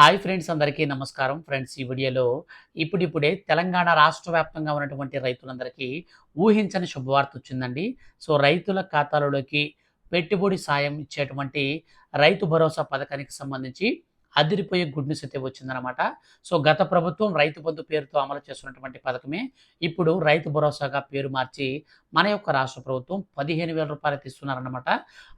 Hi friends అందరికీ నమస్కారం. Friends ఈ వీడియోలో ఇప్పుడిప్పుడే తెలంగాణ రాష్ట్ర వ్యాప్తంగా ఉన్నటువంటి రైతులందరికీ ఊహించని శుభవార్త వచ్చిందండి. సో రైతుల ఖాతాలలోకి పెట్టుబడి సాయం ఇచ్చేటువంటి రైతు భరోసా పథకానికి సంబంధించి అదిరిపోయే గుడ్ న్యూస్ అయితే వచ్చిందనమాట సో గత ప్రభుత్వం రైతు బంధు పేరుతో అమలు చేస్తున్నటువంటి పథకమే. ఇప్పుడు రైతు భరోసాగా పేరు మార్చి మన యొక్క రాష్ట్ర ప్రభుత్వం పదిహేను వేల రూపాయలు ఇస్తున్నారన్నమాట.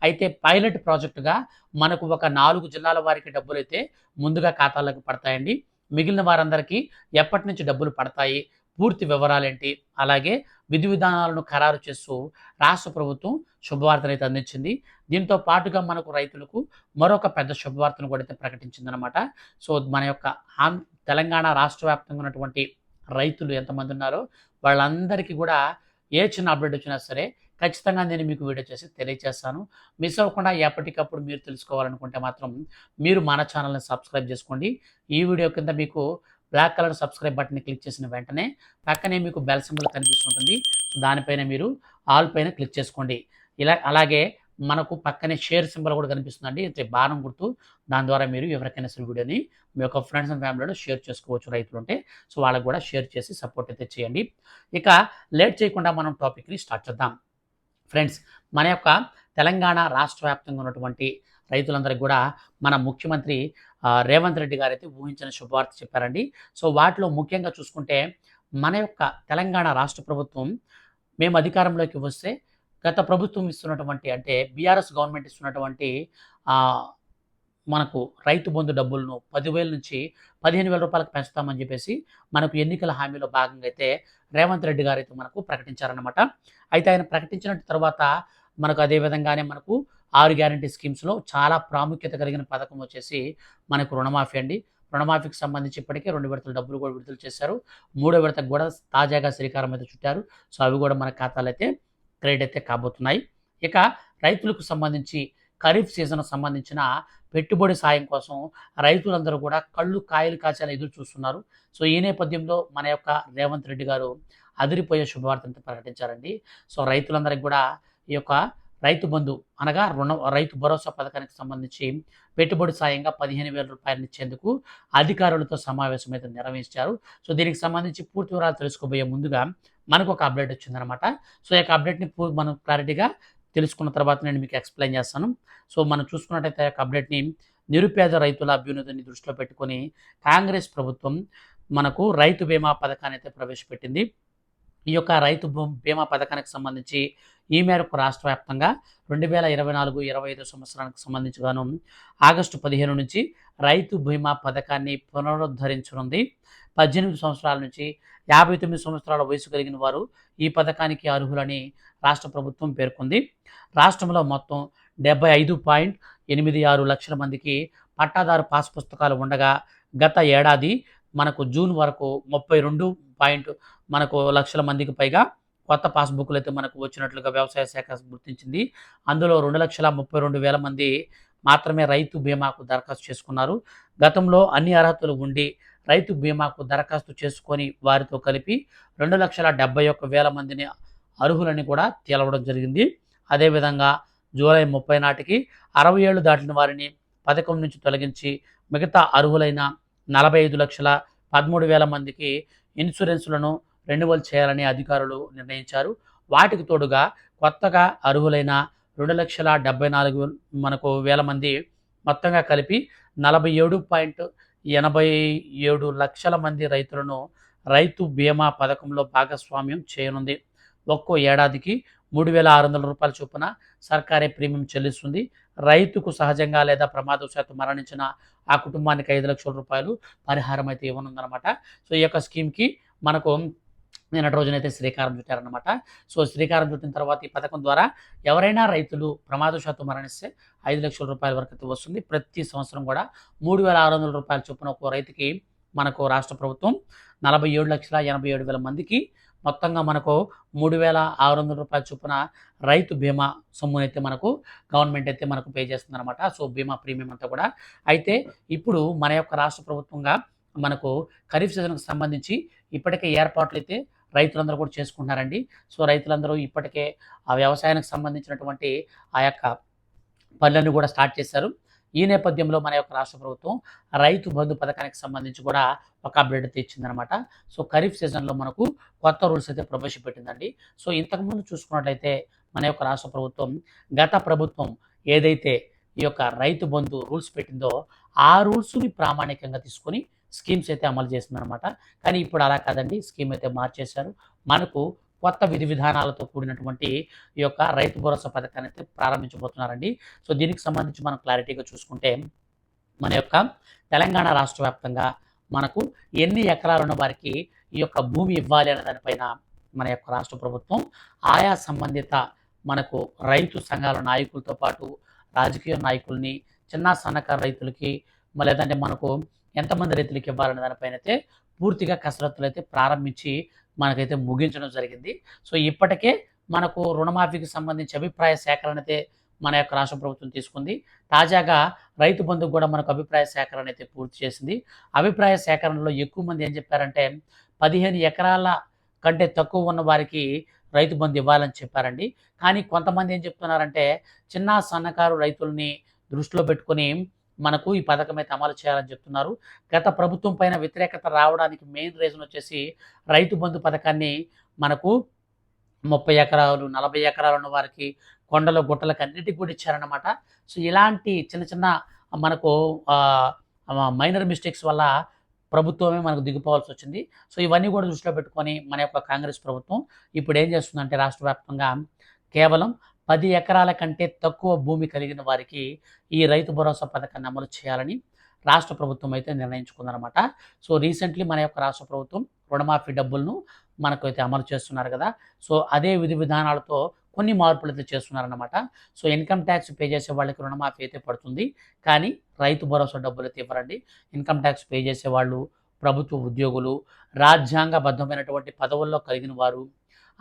అయితే పైలట్ ప్రాజెక్టుగా మనకు ఒక నాలుగు జిల్లాల వారికి డబ్బులు అయితే ముందుగా ఖాతాలకు పడతాయండి. మిగిలిన వారందరికీ ఎప్పటి నుంచి డబ్బులు పడతాయి? పూర్తి వివరాలేంటి? అలాగే విధి విధానాలను ఖరారు చేస్తూ రాష్ట్ర ప్రభుత్వం శుభవార్తను అయితే అందించింది. దీంతో పాటుగా మనకు రైతులకు మరొక పెద్ద శుభవార్తను కూడా అయితే ప్రకటించిందనమాట సో మన యొక్క తెలంగాణ రాష్ట్ర వ్యాప్తంగా ఉన్నటువంటి రైతులు ఎంతమంది ఉన్నారో వాళ్ళందరికీ కూడా ఏ చిన్న అప్డేట్ వచ్చినా సరే ఖచ్చితంగా నేను మీకు వీడియో చేసి తెలియజేస్తాను. మిస్ అవ్వకుండా ఎప్పటికప్పుడు మీరు తెలుసుకోవాలనుకుంటే మాత్రం మీరు మన ఛానల్ని సబ్స్క్రైబ్ చేసుకోండి. ఈ వీడియో కింద మీకు బ్లాక్ కలర్ సబ్స్క్రైబ్ బటన్ని క్లిక్ చేసిన వెంటనే పక్కనే మీకు బెల్ సింబల్ కనిపిస్తుంటుంది. దానిపైన మీరు ఆల్ పైన క్లిక్ చేసుకోండి. ఇలా అలాగే మనకు పక్కనే షేర్ సింబల్ కూడా కనిపిస్తుందండి. అయితే బాణం గుర్తు. దాని ద్వారా మీరు ఎవరికైనా సరే వీడియోని మీ యొక్క ఫ్రెండ్స్ అండ్ ఫ్యామిలీలో షేర్ చేసుకోవచ్చు రైతులు ఉంటే. సో వాళ్ళకు కూడా షేర్ చేసి సపోర్ట్ అయితే చేయండి. ఇక లేట్ చేయకుండా మనం టాపిక్ని స్టార్ట్ చేద్దాం. ఫ్రెండ్స్ మన యొక్క తెలంగాణ రాష్ట్ర వ్యాప్తంగా ఉన్నటువంటి రైతులందరికీ కూడా మన ముఖ్యమంత్రి రేవంత్ రెడ్డి గారు అయితే ఊహించిన శుభవార్త చెప్పారండి. సో వాటిలో ముఖ్యంగా చూసుకుంటే మన యొక్క తెలంగాణ రాష్ట్ర ప్రభుత్వం మేము అధికారంలోకి వస్తే గత ప్రభుత్వం ఇస్తున్నటువంటి అంటే బీఆర్ఎస్ గవర్నమెంట్ ఇస్తున్నటువంటి మనకు రైతు బంధు డబ్బులను పదివేల నుంచి పదిహేను వేల రూపాయలకు పెంచుతామని చెప్పేసి మనకు ఎన్నికల హామీలో భాగంగా అయితే రేవంత్ రెడ్డి గారు అయితే మనకు ప్రకటించారనమాట అయితే ఆయన ప్రకటించిన తర్వాత మనకు అదే విధంగానే మనకు ఆరు గ్యారంటీ స్కీమ్స్లో చాలా ప్రాముఖ్యత కలిగిన పథకం వచ్చేసి మనకు రుణమాఫీ అండి. రుణమాఫీకి సంబంధించి ఇప్పటికే రెండు విడతలు డబ్బులు కూడా విడుదల చేశారు. మూడో విడతకు కూడా తాజాగా శ్రీకారం అయితే చుట్టారు. సో అవి కూడా మన ఖాతాలు అయితే క్రెడిట్ అయితే కాబోతున్నాయి. ఇక రైతులకు సంబంధించి ఖరీఫ్ సీజన్కు సంబంధించిన పెట్టుబడి సాయం కోసం రైతులందరూ కూడా కళ్ళు కాయలు కాచేలా ఎదురు చూస్తున్నారు. సో ఈ నేపథ్యంలో మన యొక్క రేవంత్ రెడ్డి గారు అదిరిపోయే శుభవార్తను ప్రకటించారండి. సో రైతులందరికీ కూడా ఈ యొక్క రైతు బంధు అనగా రుణ రైతు భరోసా పథకానికి సంబంధించి పెట్టుబడి సాయంగా పదిహేను వేల రూపాయలు ఇచ్చేందుకు అధికారులతో సమావేశం అయితే నిర్వహించారు. సో దీనికి సంబంధించి పూర్తి వివరాలు తెలుసుకోబోయే ముందుగా మనకు ఒక అప్డేట్ వచ్చిందనమాట సో ఈ యొక్క అప్డేట్ని మనం క్లారిటీగా తెలుసుకున్న తర్వాత నేను మీకు ఎక్స్ప్లెయిన్ చేస్తాను. సో మనం చూసుకున్నట్టయితే ఆ యొక్క అప్డేట్ని నిరుపేద రైతుల అభ్యున్నతిని దృష్టిలో పెట్టుకొని కాంగ్రెస్ ప్రభుత్వం మనకు రైతు బీమా పథకాన్ని అయితే ప్రవేశపెట్టింది. ఈ యొక్క రైతు భూ- బీమా పథకానికి సంబంధించి ఈ మేరకు రాష్ట్ర వ్యాప్తంగా రెండు వేల ఇరవై నాలుగు ఇరవై ఐదు సంవత్సరానికి సంబంధించిగాను ఆగస్టు పదిహేను నుంచి రైతు బీమా పథకాన్ని పునరుద్ధరించనుంది. పద్దెనిమిది సంవత్సరాల నుంచి యాభై తొమ్మిది సంవత్సరాల వయసు కలిగిన వారు ఈ పథకానికి అర్హులని రాష్ట్ర ప్రభుత్వం పేర్కొంది. రాష్ట్రంలో మొత్తం డెబ్బై ఐదు పాయింట్ ఎనిమిది ఆరు లక్షల మందికి పట్టాదారు పాస్ పుస్తకాలు ఉండగా గత ఏడాది మనకు జూన్ వరకు ముప్పై రెండు పాయింట్ మనకు లక్షల మందికి పైగా కొత్త పాస్బుక్లు అయితే మనకు వచ్చినట్లుగా వ్యవసాయ శాఖ గుర్తించింది. అందులో రెండు లక్షల ముప్పై రెండు వేల మంది మాత్రమే రైతు బీమాకు దరఖాస్తు చేసుకున్నారు. గతంలో అన్ని అర్హతలు ఉండి రైతు బీమాకు దరఖాస్తు చేసుకొని వారితో కలిపి రెండు లక్షల డెబ్బై ఒక్క వేల మందిని అర్హులని కూడా తేలవడం జరిగింది. అదేవిధంగా జూలై ముప్పై నాటికి అరవై ఏళ్ళు దాటిన వారిని పథకం నుంచి తొలగించి మిగతా అర్హులైన నలభై ఐదు లక్షల పదమూడు వేల మందికి ఇన్సూరెన్సులను రెన్యువల్ చేయాలని అధికారులు నిర్ణయించారు. వాటికి తోడుగా కొత్తగా అర్హులైన రెండు లక్షల డెబ్బై నాలుగు మనకు వేల మంది మొత్తంగా కలిపి నలభై ఏడు పాయింట్ ఎనభై ఏడు లక్షల మంది రైతులను రైతు బీమా పథకంలో భాగస్వామ్యం చేయనుంది. ఒక్కో ఏడాదికి మూడు వేల ఆరు వందల రూపాయల చొప్పున సర్కారే ప్రీమియం చెల్లిస్తుంది. రైతుకు సహజంగా లేదా ప్రమాదవశాత్తు మరణించిన ఆ కుటుంబానికి ఐదు లక్షల రూపాయలు పరిహారం అయితే ఇవ్వనుందనమాట సో ఈ యొక్క స్కీమ్కి మనకు నిన్నటి రోజునైతే శ్రీకారం చుట్టారనమాట సో శ్రీకారం చుట్టిన తర్వాత ఈ పథకం ద్వారా ఎవరైనా రైతులు ప్రమాదశాత్తు మరణిస్తే ఐదు లక్షల రూపాయల వరకు అయితే వస్తుంది. ప్రతి సంవత్సరం కూడా మూడు వేల ఆరు వందల రూపాయల చొప్పున ఒక రైతుకి మనకు రాష్ట్ర ప్రభుత్వం నలభై ఏడు లక్షల ఎనభై ఏడు వేల మందికి మొత్తంగా మనకు మూడు వేల ఆరు వందల రూపాయల చొప్పున రైతు బీమా సొమ్మునైతే మనకు గవర్నమెంట్ అయితే మనకు పే చేస్తుందన్నమాట. సో బీమా ప్రీమియం అంతా కూడా. అయితే ఇప్పుడు మన యొక్క రాష్ట్ర ప్రభుత్వంగా మనకు ఖరీఫ్ సీజన్కు సంబంధించి ఇప్పటికే ఏర్పాట్లు అయితే రైతులందరూ కూడా చేసుకుంటున్నారండి. సో రైతులందరూ ఇప్పటికే ఆ వ్యవసాయానికి సంబంధించినటువంటి ఆ యొక్క పనులను కూడా స్టార్ట్ చేశారు. ఈ నేపథ్యంలో మన యొక్క రాష్ట్ర ప్రభుత్వం రైతు బంధు పథకానికి సంబంధించి కూడా ఒక అప్డేట్ అయితే ఇచ్చిందనమాట సో ఖరీఫ్ సీజన్లో మనకు కొత్త రూల్స్ అయితే ప్రవేశపెట్టిందండి. సో ఇంతకుముందు చూసుకున్నట్లయితే మన యొక్క రాష్ట్ర ప్రభుత్వం గత ప్రభుత్వం ఏదైతే ఈ యొక్క రైతు బంధు రూల్స్ పెట్టిందో ఆ రూల్స్ని ప్రామాణికంగా తీసుకొని స్కీమ్స్ అయితే అమలు చేసిందనమాట కానీ ఇప్పుడు అలా కాదండి. స్కీమ్ అయితే మార్చేశారు. మనకు కొత్త విధి విధానాలతో కూడినటువంటి ఈ యొక్క రైతు భరోసా పథకాన్ని అయితే ప్రారంభించబోతున్నారండి. సో దీనికి సంబంధించి మనం క్లారిటీగా చూసుకుంటే మన యొక్క తెలంగాణ రాష్ట్ర వ్యాప్తంగా మనకు ఎన్ని ఎకరాలు ఉన్న వారికి ఈ యొక్క భూమి ఇవ్వాలి అనే దానిపైన మన యొక్క రాష్ట్ర ప్రభుత్వం ఆయా సంబంధిత మనకు రైతు సంఘాల నాయకులతో పాటు రాజకీయ నాయకుల్ని చిన్న సన్నకారు రైతులకి లేదంటే మనకు ఎంతమంది రైతులకు ఇవ్వాలనే దానిపైన అయితే పూర్తిగా కసరత్తులు అయితే ప్రారంభించి మనకైతే ముగించడం జరిగింది. సో ఇప్పటికే మనకు రుణమాఫీకి సంబంధించి అభిప్రాయ సేకరణ అయితే మన యొక్క రాష్ట్ర ప్రభుత్వం తీసుకుంది. తాజాగా రైతు బంధుకు కూడా మనకు అభిప్రాయ సేకరణ అయితే పూర్తి చేసింది. అభిప్రాయ సేకరణలో ఎక్కువ మంది ఏం చెప్పారంటే పదిహేను ఎకరాల కంటే తక్కువ ఉన్న వారికి రైతు బంధు ఇవ్వాలని చెప్పారండి. కానీ కొంతమంది ఏం చెప్తున్నారంటే చిన్న సన్నకారు రైతుల్ని దృష్టిలో పెట్టుకొని మనకు ఈ పథకం అయితే అమలు చేయాలని చెప్తున్నారు. గత ప్రభుత్వం పైన వ్యతిరేకత రావడానికి మెయిన్ రీజన్ వచ్చేసి రైతు బంధు పథకాన్ని మనకు ముప్పై ఎకరాలు నలభై ఎకరాలు ఉన్న వారికి కొండలు గుట్టలకు అన్నిటికి కూడా ఇచ్చారన్నమాట. సో ఇలాంటి చిన్న చిన్న మనకు మైనర్ మిస్టేక్స్ వల్ల ప్రభుత్వమే మనకు దిగిపోవాల్సి వచ్చింది. సో ఇవన్నీ కూడా దృష్టిలో పెట్టుకొని మన యొక్క కాంగ్రెస్ ప్రభుత్వం ఇప్పుడు ఏం చేస్తుందంటే రాష్ట్ర వ్యాప్తంగా కేవలం పది ఎకరాల కంటే తక్కువ భూమి కలిగిన వారికి ఈ రైతు భరోసా పథకాన్ని అమలు చేయాలని రాష్ట్ర ప్రభుత్వం అయితే నిర్ణయించుకుందనమాట సో రీసెంట్లీ మన యొక్క రాష్ట్ర ప్రభుత్వం రుణమాఫీ డబ్బులను మనకు అయితే అమలు చేస్తున్నారు కదా. సో అదే విధి విధానాలతో కొన్ని మార్పులు అయితే చేస్తున్నారన్నమాట. సో ఇన్కమ్ ట్యాక్స్ పే చేసే వాళ్ళకి రుణమాఫీ అయితే పడుతుంది. కానీ రైతు భరోసా డబ్బులు అయితే ఇవ్వరండి. ఇన్కమ్ ట్యాక్స్ పే చేసే వాళ్ళు ప్రభుత్వ ఉద్యోగులు రాజ్యాంగబద్ధమైనటువంటి పదవుల్లో కలిగిన వారు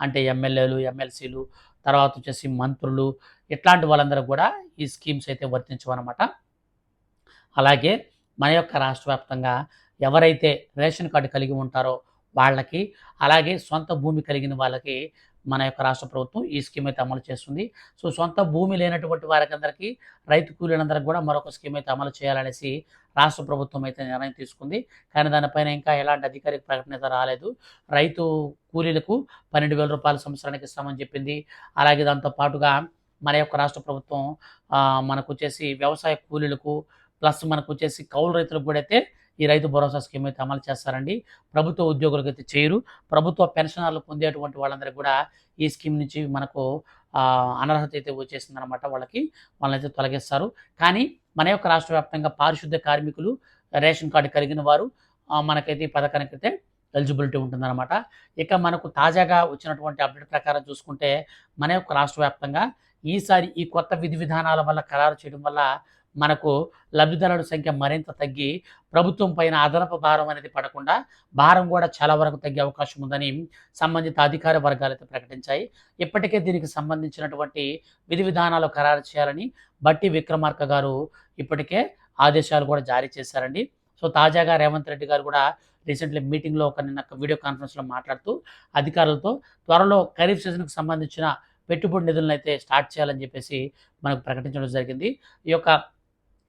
అంటే ఎమ్మెల్యేలు ఎమ్మెల్సీలు తర్వాత వచ్చేసి మంత్రులు ఇట్లాంటి వాళ్ళందరూ కూడా ఈ స్కీమ్స్ అయితే వర్తించవన్నమాట. అలాగే మన యొక్క రాష్ట్ర వ్యాప్తంగా ఎవరైతే రేషన్ కార్డు కలిగి ఉంటారో వాళ్ళకి అలాగే సొంత భూమి కలిగిన వాళ్ళకి మన యొక్క రాష్ట్ర ప్రభుత్వం ఈ స్కీమ్ అయితే అమలు చేస్తుంది. సో సొంత భూమి లేనటువంటి వారికందరికీ రైతు కూలీలందరికీ కూడా మరొక స్కీమ్ అయితే అమలు చేయాలనేసి రాష్ట్ర ప్రభుత్వం అయితే నిర్ణయం తీసుకుంది. కానీ దానిపైన ఇంకా ఎలాంటి అధికారిక ప్రకటన రాలేదు. రైతు కూలీలకు పన్నెండు వేల రూపాయల సంవత్సరానికి ఇస్తామని చెప్పింది. అలాగే దాంతో పాటుగా మన యొక్క రాష్ట్ర ప్రభుత్వం మనకు వచ్చేసి వ్యవసాయ కూలీలకు ప్లస్ మనకు వచ్చేసి కౌలు రైతులకు కూడా అయితే ఈ రైతు భరోసా స్కీమ్ అయితే అమలు చేస్తారండి. ప్రభుత్వ ఉద్యోగులకు అయితే చేయరు. ప్రభుత్వ పెన్షనర్లు పొందేటువంటి వాళ్ళందరికీ కూడా ఈ స్కీమ్ నుంచి మనకు అనర్హత అయితే వచ్చేసిందనమాట వాళ్ళకి. వాళ్ళైతే తొలగిస్తారు. కానీ మన యొక్క రాష్ట్ర వ్యాప్తంగా పారిశుద్ధ్య కార్మికులు రేషన్ కార్డు కలిగిన వారు మనకైతే ఈ పథకానికి అయితే ఎలిజిబిలిటీ ఉంటుందన్నమాట. ఇక మనకు తాజాగా వచ్చినటువంటి అప్డేట్ ప్రకారం చూసుకుంటే మన యొక్క రాష్ట్ర వ్యాప్తంగా ఈసారి ఈ కొత్త విధి విధానాల వల్ల ఖరారు చేయడం వల్ల మనకు లబ్ధిదారుల సంఖ్య మరింత తగ్గి ప్రభుత్వం పైన అదనపు భారం అనేది పడకుండా భారం కూడా చాలా వరకు తగ్గే అవకాశం ఉందని సంబంధిత అధికార వర్గాలు అయితే ప్రకటించాయి. ఇప్పటికే దీనికి సంబంధించినటువంటి విధి విధానాలు ఖరారు చేయాలని బట్టి విక్రమార్క గారు ఇప్పటికే ఆదేశాలు కూడా జారీ చేశారండి. సో తాజాగా రేవంత్ రెడ్డి గారు కూడా రీసెంట్లీ మీటింగ్లో ఒక నిన్న వీడియో కాన్ఫరెన్స్లో మాట్లాడుతూ అధికారులతో త్వరలో ఖరీఫ్ సీజన్కు సంబంధించిన పెట్టుబడి నిధులను అయితే స్టార్ట్ చేయాలని చెప్పేసి మనకు ప్రకటించడం జరిగింది. ఈ యొక్క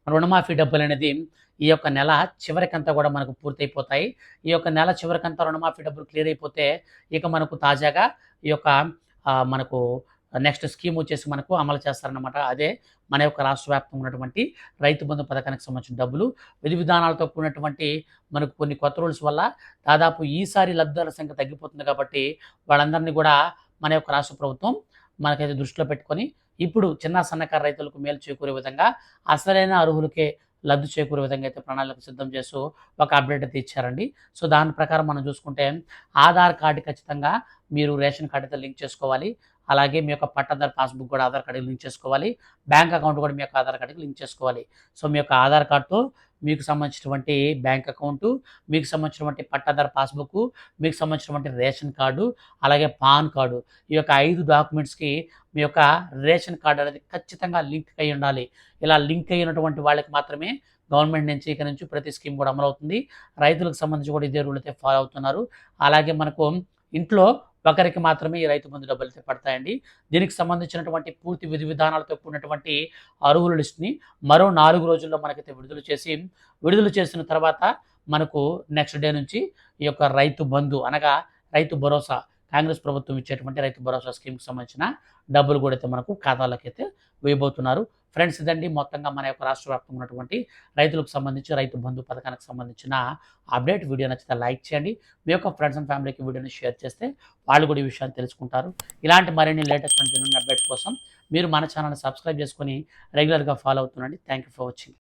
రుణమాఫీ డబ్బులు అనేది ఈ యొక్క నెల చివరికంతా కూడా మనకు పూర్తయిపోతాయి. ఈ యొక్క నెల చివరికంతా రుణమాఫీ డబ్బులు క్లియర్ అయిపోతే ఇక మనకు తాజాగా ఈ యొక్క మనకు నెక్స్ట్ స్కీమ్ వచ్చేసి మనకు అమలు చేస్తారనమాట అదే మన యొక్క రాష్ట్ర వ్యాప్తంగా ఉన్నటువంటి రైతు బంధు పథకానికి సంబంధించిన డబ్బులు. విధి విధానాలతో కూడినటువంటి మనకు కొన్ని కొత్త రూల్స్ వల్ల దాదాపు ఈసారి లబ్ధిదారుల సంఖ్య తగ్గిపోతుంది కాబట్టి వాళ్ళందరినీ కూడా మన యొక్క రాష్ట్ర ప్రభుత్వం మనకైతే దృష్టిలో పెట్టుకొని ఇప్పుడు చిన్న సన్నకారు రైతులకు మేలు చేకూరే విధంగా అసలైన అర్హులకే లబ్ధి చేకూరే విధంగా అయితే ప్రణాళిక సిద్ధం చేస్తూ ఒక అప్డేట్ అయితే ఇచ్చారండి. సో దాని ప్రకారం మనం చూసుకుంటే ఆధార్ కార్డు ఖచ్చితంగా మీరు రేషన్ కార్డు అయితే లింక్ చేసుకోవాలి. అలాగే మీ యొక్క పట్టాదారు పాస్బుక్ కూడా ఆధార్ కార్డుకి లింక్ చేసుకోవాలి. బ్యాంక్ అకౌంట్ కూడా మీ యొక్క ఆధార్ కార్డుకి లింక్ చేసుకోవాలి. సో మీ యొక్క ఆధార్ కార్డుతో మీకు సంబంధించినటువంటి బ్యాంక్ అకౌంటు మీకు సంబంధించినటువంటి పట్టాదార పాస్బుక్ మీకు సంబంధించినటువంటి రేషన్ కార్డు అలాగే పాన్ కార్డు. ఈ యొక్క ఐదు డాక్యుమెంట్స్కి మీ యొక్క రేషన్ కార్డు అనేది ఖచ్చితంగా లింక్ అయి ఉండాలి. ఇలా లింక్ అయినటువంటి వాళ్ళకి మాత్రమే గవర్నమెంట్ నుంచి ఇక నుంచి ప్రతి స్కీమ్ కూడా అమలవుతుంది. రైతులకు సంబంధించి కూడా ఇదే రూల్ అయితే ఫాలో అవుతున్నారు. అలాగే మనకు ఇంట్లో ఒకరికి మాత్రమే ఈ రైతు బంధు డబ్బులు అయితే పడతాయండి. దీనికి సంబంధించినటువంటి పూర్తి విధి విధానాలతో కూడినటువంటి అరువుల లిస్ట్ని మరో నాలుగు రోజుల్లో మనకైతే విడుదల చేసి విడుదల చేసిన తర్వాత మనకు నెక్స్ట్ డే నుంచి ఈ యొక్క రైతు బంధు అనగా రైతు భరోసా కాంగ్రెస్ ప్రభుత్వం ఇచ్చేటువంటి రైతు భరోసా స్కీమ్కి సంబంధించిన డబ్బులు కూడా అయితే మనకు ఖాతాలోకి అయితే వేయబోతున్నారు. ఫ్రెండ్స్ ఇదండి మొత్తంగా మన యొక్క రాష్ట్ర వ్యాప్తంగా ఉన్నటువంటి రైతులకు సంబంధించి రైతు బంధు పథకానికి సంబంధించిన అప్డేట్. వీడియో నచ్చితే లైక్ చేయండి. మీ యొక్క ఫ్రెండ్స్ అండ్ ఫ్యామిలీకి వీడియోని షేర్ చేస్తే వాళ్ళు కూడా ఈ విషయాన్ని తెలుసుకుంటారు. ఇలాంటి మరిన్ని లేటెస్ట్ అండ్ అప్డేట్స్ కోసం మీరు మన ఛానల్ని సబ్స్క్రైబ్ చేసుకొని రెగ్యులర్గా follow అవుతుండండి. Thank you for watching.